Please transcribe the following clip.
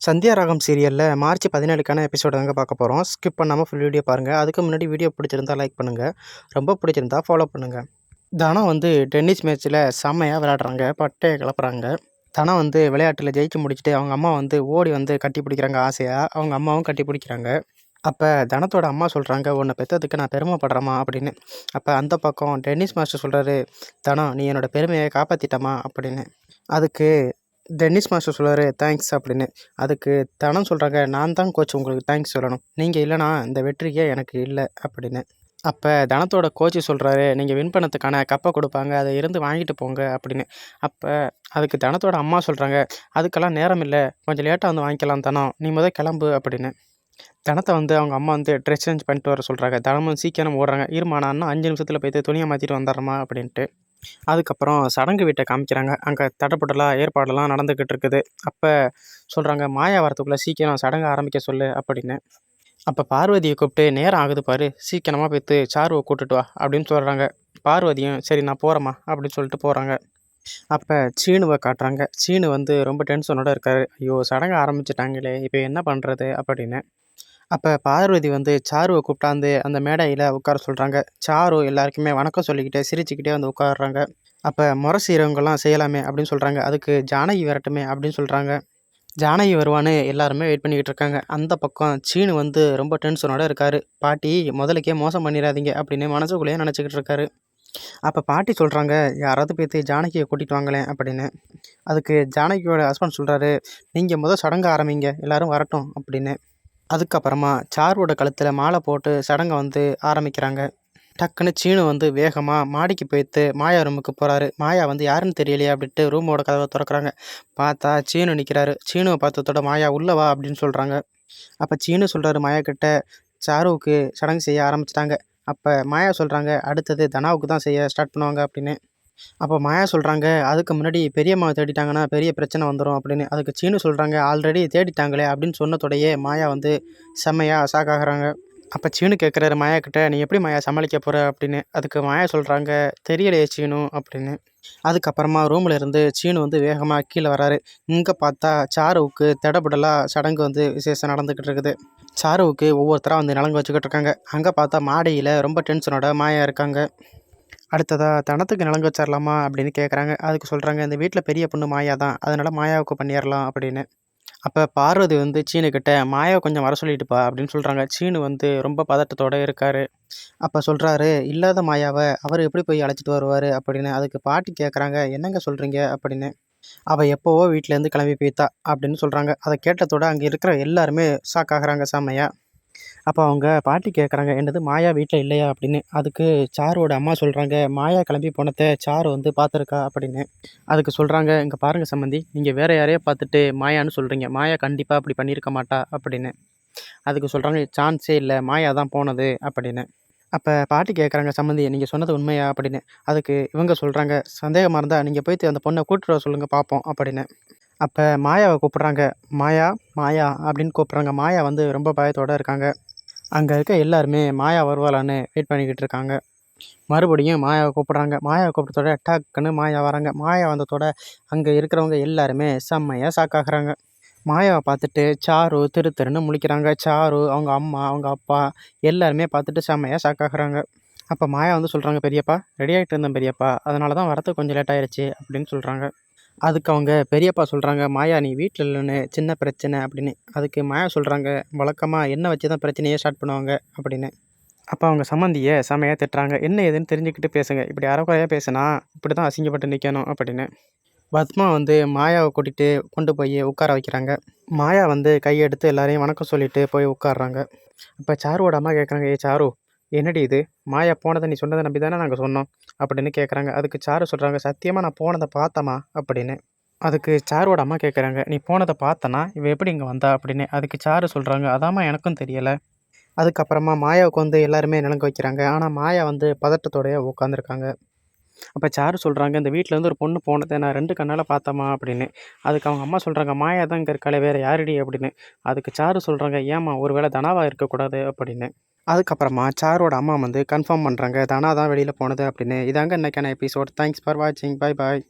சந்தியா ராகம் சீரியலில் March பதினேழுக்கான episode தாங்க பார்க்க போகிறோம் ஸ்கிப் பண்ணாமல் ஃபுல் வீடியோ பாருங்கள் அதுக்கு முன்னாடி வீடியோ பிடிச்சிருந்தா லைக் பண்ணுங்கள் ரொம்ப பிடிச்சிருந்தா ஃபாலோ பண்ணுங்கள் தனா வந்து டென்னிஸ் மேட்ச்சில் செம்மையாக விளையாடுறாங்க. பட்டையை கிளப்புறாங்க. தனா வந்து விளையாட்டில் ஜெயிச்சு முடிச்சுட்டு அவங்க அம்மா வந்து ஓடி வந்து கட்டி பிடிக்கிறாங்க ஆசையாக அவங்க அம்மாவும் கட்டி பிடிக்கிறாங்க. அப்போ தனத்தோட அம்மா சொல்கிறாங்க உன்னை பெற்றதுக்கு நான் பெருமைப்படுறேம்மா அப்படின்னு. அப்போ அந்த பக்கம் டென்னிஸ் மாஸ்டர் சொல்கிறாரு தனம் நீ என்னோடய பெருமையை காப்பாற்றிட்டமா அப்படின்னு. அதுக்கு டென்னிஸ் மாஸ்டர் சொல்லுவார் தேங்க்ஸ் அப்படின்னு. அதுக்கு தனம் சொல்கிறாங்க நான் தான் கோச் உங்களுக்கு தேங்க்ஸ் சொல்லணும். நீங்கள் இல்லைனா இந்த வெற்றியே எனக்கு இல்லை அப்படின்னு. அப்போ தனத்தோட கோச்சு சொல்கிறாரு நீங்கள் வின் பண்ணதுக்கான கப்பை கொடுப்பாங்க அதை இருந்து வாங்கிட்டு போங்க அப்படின்னு. அப்போ அதுக்கு தனத்தோட அம்மா சொல்கிறாங்க அதுக்கெல்லாம் நேரம் இல்லை கொஞ்சம் லேட்டாக வந்து வாங்கிக்கலாம் தனம். நீ முதல் கிளம்பு அப்படின்னு. தனத்தை வந்து அவங்க அம்மா வந்து ட்ரெஸ் சேஞ்ச் பண்ணிட்டு வர சொல்கிறாங்க தனமும் சீக்கிரம் ஓடுறாங்க. இருமா நான் அஞ்சு நிமிஷத்தில் போய்த்து துணியை மாற்றிட்டு வந்துடுறமா அப்படின்ட்டு. அதுக்கப்புறம் சடங்கு வீட்டை காமிக்கிறாங்க. அங்கே தடப்படலாம் ஏற்பாடெல்லாம் நடந்துக்கிட்டு இருக்குது அப்போ சொல்கிறாங்க மாயா வரத்துக்குள்ளே சீக்கிரம் சடங்கு ஆரம்பிக்க சொல்லு அப்படின்னு. அப்போ பார்வதியை கூப்பிட்டு நேரம் ஆகுது பாரு சீக்கிரமாக போய்த்து சாருவை கூட்டுட்டு வா அப்படின்னு சொல்கிறாங்க பார்வதியும் சரி நான் போகிறேம்மா அப்படின்னு சொல்லிட்டு போகிறாங்க அப்போ சீனுவை காட்டுறாங்க. சீனு வந்து ரொம்ப டென்ஷனோட இருக்காரு. ஐயோ சடங்கு ஆரம்பிச்சிட்டாங்களே இப்போ என்ன பண்ணுறது அப்படின்னு. அப்போ பார்வதி வந்து சாருவை கூப்பிட்டாந்து அந்த மேடையில் உட்கார சொல்கிறாங்க சாரு எல்லாருக்குமே வணக்கம் சொல்லிக்கிட்டே சிரிச்சுக்கிட்டே வந்து உட்காடுறாங்க அப்போ முறை செய்கிறவங்கலாம் செய்யலாமே அப்படின்னு சொல்கிறாங்க அதுக்கு ஜானகி வரட்டுமே அப்படின்னு சொல்கிறாங்க ஜானகி வருவான்னு எல்லாருமே வெயிட் பண்ணிக்கிட்டு இருக்காங்க. அந்த பக்கம் சீனு வந்து ரொம்ப டென்ஷனோட இருக்கார். பாட்டி முதலுக்கே மோசம் பண்ணிடாதீங்க அப்படின்னு மனசுக்குள்ளேயே நினச்சிக்கிட்டு இருக்காரு. அப்போ பாட்டி சொல்கிறாங்க யாராவது பேத்து ஜானகியை கூட்டிகிட்டு வாங்களேன் அப்படின்னு. அதுக்கு ஜானகியோட ஹஸ்பண்ட் சொல்கிறாரு நீங்கள் முதல் சடங்கு ஆரம்பிங்க. எல்லோரும் வரட்டும் அப்படின்னு. அதுக்கப்புறமா சாருவோட கழுத்தில் மாலை போட்டு சடங்கை வந்து ஆரம்பிக்கிறாங்க. டக்குன்னு சீனு வந்து வேகமாக மாடிக்கு போய்த்து மாயா ரூமுக்கு போகிறாரு மாயா வந்து யாருன்னு தெரியலையே அப்படின்ட்டு ரூமோட கதவை திறக்கிறாங்க. பார்த்தா சீனு நிற்கிறாரு சீனுவை பார்த்ததோட மாயா உள்ளவா அப்படின்னு சொல்கிறாங்க அப்போ சீனு சொல்கிறாரு மாயா கிட்ட சாருவுக்கு சடங்கு செய்ய ஆரம்பிச்சிட்டாங்க. அப்போ மாயா சொல்கிறாங்க அடுத்தது தனாவுக்கு தான் செய்ய ஸ்டார்ட் பண்ணுவாங்க அப்படின்னு. அப்போ மாயா சொல்கிறாங்க அதுக்கு முன்னாடி பெரியம்மாவை தேடிட்டாங்கன்னா பெரிய பிரச்சனை வந்துடும் அப்படின்னு. அதுக்கு சீனு சொல்கிறாங்க ஆல்ரெடி தேடிட்டாங்களே அப்படின்னு சொன்னதோடையே மாயா வந்து செம்மையாக சாக்காகிறாங்க அப்போ சீனு கேட்குறாரு மாயா கிட்ட நீ எப்படி மாயா சமாளிக்க போகிற அப்படின்னு. அதுக்கு மாயா சொல்கிறாங்க தெரியலையே சீனு அப்படின்னு. அதுக்கப்புறமா ரூமில் இருந்து சீனு வந்து வேகமாக கீழே வராரு. இங்கே பார்த்தா சாருவுக்கு தடபுடலாக சடங்கு வந்து விசேஷம் நடந்துக்கிட்டு இருக்குது. சாருவுக்கு ஒவ்வொருத்தராக வந்து நலங்கு வச்சுக்கிட்டு இருக்காங்க. அங்கே பார்த்தா மாடியில் ரொம்ப டென்ஷனோட மாயா இருக்காங்க. அடுத்ததாக தனத்துக்கு நலங்கு வச்சிடலாமா அப்படின்னு கேட்குறாங்க அதுக்கு சொல்கிறாங்க இந்த வீட்டில் பெரிய பொண்ணு மாயா தான் அதனால் மாயாவுக்கு பண்ணிடலாம் அப்படின்னு. அப்போ பார்வதி வந்து சீனுக்கிட்ட மாயாவை கொஞ்சம் வர சொல்லிட்டுப்பா அப்படின்னு சொல்கிறாங்க சீனு வந்து ரொம்ப பதட்டத்தோடு இருக்கார். அப்போ சொல்கிறாரு இல்லாத மாயாவை அவர் எப்படி போய் அழைச்சிட்டு வருவார்? அப்படின்னு. அதுக்கு பாட்டி கேட்குறாங்க என்னங்க சொல்கிறீங்க அப்படின்னு. அவள் எப்போவோ வீட்டிலேருந்து கிளம்பி போய்த்தா அப்படின்னு சொல்கிறாங்க அதை கேட்டதோட அங்கே இருக்கிற எல்லாருமே ஷாக் ஆகுறாங்க செம்மையாக அப்போ அவங்க பாட்டி கேட்குறாங்க என்னது மாயா வீட்டில் இல்லையா அப்படின்னு. அதுக்கு சாரோட அம்மா சொல்கிறாங்க மாயா கிளம்பி போனதை சாரு வந்து பார்த்துருக்கா அப்படின்னு. அதுக்கு சொல்கிறாங்க இங்கே பாருங்கள் சம்மந்தி நீங்கள் வேறு யாரையே பார்த்துட்டு மாயான்னு சொல்கிறீங்க மாயா கண்டிப்பாக அப்படி பண்ணியிருக்க மாட்டா அப்படின்னு. அதுக்கு சொல்கிறாங்க சான்ஸே இல்லை மாயா தான் போனது அப்படின்னு. அப்போ பாட்டி கேட்குறாங்க சம்மந்தி நீங்கள் சொன்னது உண்மையா அப்படின்னு. அதுக்கு இவங்க சொல்கிறாங்க சந்தேகமாக இருந்தால் நீங்கள் போயிட்டு அந்த பொண்ணை கூட்டுற சொல்லுங்கள் பார்ப்போம் அப்படின்னு. அப்போ மாயாவை கூப்பிட்றாங்க மாயா மாயா அப்படின்னு கூப்பிட்றாங்க மாயா வந்து ரொம்ப பயத்தோடு இருக்காங்க. அங்கே இருக்க எல்லாருமே மாயா வருவாளான்னு வெயிட் பண்ணிக்கிட்டு இருக்காங்க. மறுபடியும் மாயாவை கூப்பிட்றாங்க. மாயாவை கூப்பிட்டதோட டக்குன்னு மாயா வராங்க. மாயா வந்ததோட அங்கே இருக்கிறவங்க எல்லாருமே செம்மையாக சாக்காகிறாங்க மாயாவை பார்த்துட்டு சாரு திரு திருன்னு முழிக்கிறாங்க. சாரு அவங்க அம்மா அவங்க அப்பா எல்லாருமே பார்த்துட்டு செம்மையாக சாக்காகிறாங்க அப்போ மாயா வந்து சொல்கிறாங்க பெரியப்பா ரெடி ஆகிட்டு இருந்தேன் பெரியப்பா. அதனால தான் வரத்துக்கு கொஞ்சம் லேட் ஆயிடுச்சு அப்படின்னு சொல்கிறாங்க அதுக்கு அவங்க பெரியப்பா சொல்கிறாங்க மாயா நீ வீட்டில் இல்லைன்னு சின்ன பிரச்சனை அப்படின்னு. அதுக்கு மாயா சொல்கிறாங்க வழக்கமாக என்ன வச்சு தான் பிரச்சனையே ஸ்டார்ட் பண்ணுவாங்க அப்படின்னு. அப்போ அவங்க சம்மந்தியை செமையாக திட்டுறாங்க என்ன ஏதுன்னு தெரிஞ்சுக்கிட்டு பேசுங்க இப்படி அறக்குறையாக பேசுனா இப்படி தான் அசிங்கப்பட்டு நிற்கணும் அப்படின்னு. பத்மா வந்து மாயாவை கூட்டிகிட்டு கொண்டு போய் உட்கார வைக்கிறாங்க. மாயா வந்து கையெடுத்து எல்லாரையும் வணக்கம் சொல்லிட்டு போய் உட்காடுறாங்க இப்போ சாருவோட அம்மா கேட்குறாங்க ஏ சாரு என்னடி இது? மாயா போனதை நீ சொன்னதை நம்பி தானே நாங்கள் சொன்னோம் அப்படின்னு கேட்குறாங்க அதுக்கு சாரு சொல்கிறாங்க சத்தியமாக நான் போனதை பார்த்தமா அப்படின்னு. அதுக்கு சாரோட அம்மா கேட்குறாங்க நீ போனதை பார்த்தனா? இவ எப்படி இங்கே வந்தா? அப்படின்னு. அதுக்கு சாரு சொல்கிறாங்க அதாம்மா எனக்கும் தெரியலை. அதுக்கப்புறமா மாயாவுக்கு வந்து எல்லாருமே நிலங்க வைக்கிறாங்க. ஆனால் மாயா வந்து பதட்டத்தோடய உட்காந்துருக்காங்க அப்போ சாரு சொல்கிறாங்க இந்த வீட்டில் இருந்து ஒரு பொண்ணு போனதை நான் ரெண்டு கண்ணால் பார்த்தம்மா அப்படின்னு. அதுக்கு அவங்க அம்மா சொல்கிறாங்க மாயா தான் இங்கே இருக்காளே வேறு யாருடி அப்படின்னு. அதுக்கு சாரு சொல்கிறாங்க ஏம்மா ஒரு வேளை தனாவாக இருக்கக்கூடாது அப்படின்னு. அதுக்கப்புறமா சாரோட அம்மா வந்து கன்ஃபார்ம் பண்ணுறாங்க தனா தான் வெளியில் போனது அப்படின்னு. இதாங்க இன்றைக்கான எபிசோட் தேங்க்ஸ் ஃபார் வாட்சிங் பாய் பாய்